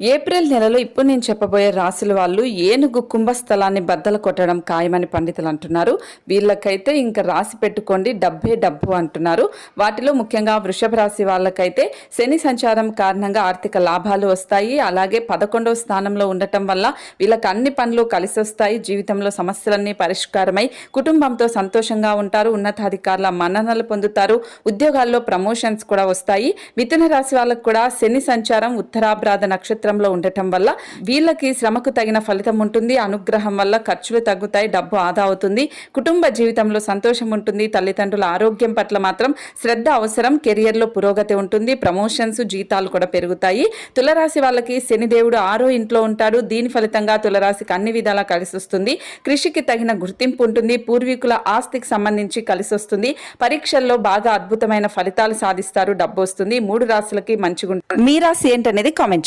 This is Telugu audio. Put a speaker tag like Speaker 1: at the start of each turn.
Speaker 1: ఏప్రిల్ నెలలో ఇప్పుడు నేను చెప్పబోయే రాశుల వాళ్ళు ఏనుగు కుంభస్థలాన్ని బద్దలు కొట్టడం ఖాయమని పండితులు అంటున్నారు. వీళ్ళకైతే ఇంకా రాసి పెట్టుకోండి డబ్బే డబ్బు అంటున్నారు. వాటిలో ముఖ్యంగా వృషభ రాశి వాళ్ళకైతే శని సంచారం కారణంగా ఆర్థిక లాభాలు వస్తాయి. అలాగే పదకొండవ స్థానంలో ఉండటం వల్ల వీళ్ళకి అన్ని పనులు కలిసి వస్తాయి. జీవితంలో సమస్యలన్నీ పరిష్కారమై కుటుంబంతో సంతోషంగా ఉంటారు. ఉన్నతాధికారుల మన్ననలు పొందుతారు. ఉద్యోగాల్లో ప్రమోషన్స్ కూడా వస్తాయి. మిథున రాశి వాళ్ళకు కూడా శని సంచారం ఉత్తరాభ్రాద క్షేత్రంలో ఉండటం వల్ల వీళ్ళకి శ్రమకు తగిన ఫలితం ఉంటుంది. అనుగ్రహం వల్ల ఖర్చులు తగ్గుతాయి డబ్బు ఆదా అవుతుంది. కుటుంబ జీవితంలో సంతోషం ఉంటుంది. తల్లిదండ్రుల ఆరోగ్యం పట్ల మాత్రం శ్రద్ధ అవసరం. కెరియర్లో పురోగతి ఉంటుంది. ప్రమోషన్స్ జీతాలు కూడా పెరుగుతాయి. తులరాశి వాళ్ళకి శనిదేవుడు ఆరో ఇంట్లో ఉంటాడు. దీని ఫలితంగా తులరాశికి అన్ని విధాలా కలిసి వస్తుంది. కృషికి తగిన గుర్తింపు ఉంటుంది. పూర్వీకుల ఆస్తికి సంబంధించి కలిసి వస్తుంది. పరీక్షల్లో బాగా అద్భుతమైన ఫలితాలు సాధిస్తారు. డబ్బు వస్తుంది. మూడు రాశులకి మంచిగా ఉంటుంది మీ రాశి ఏంటనేది కామెంట్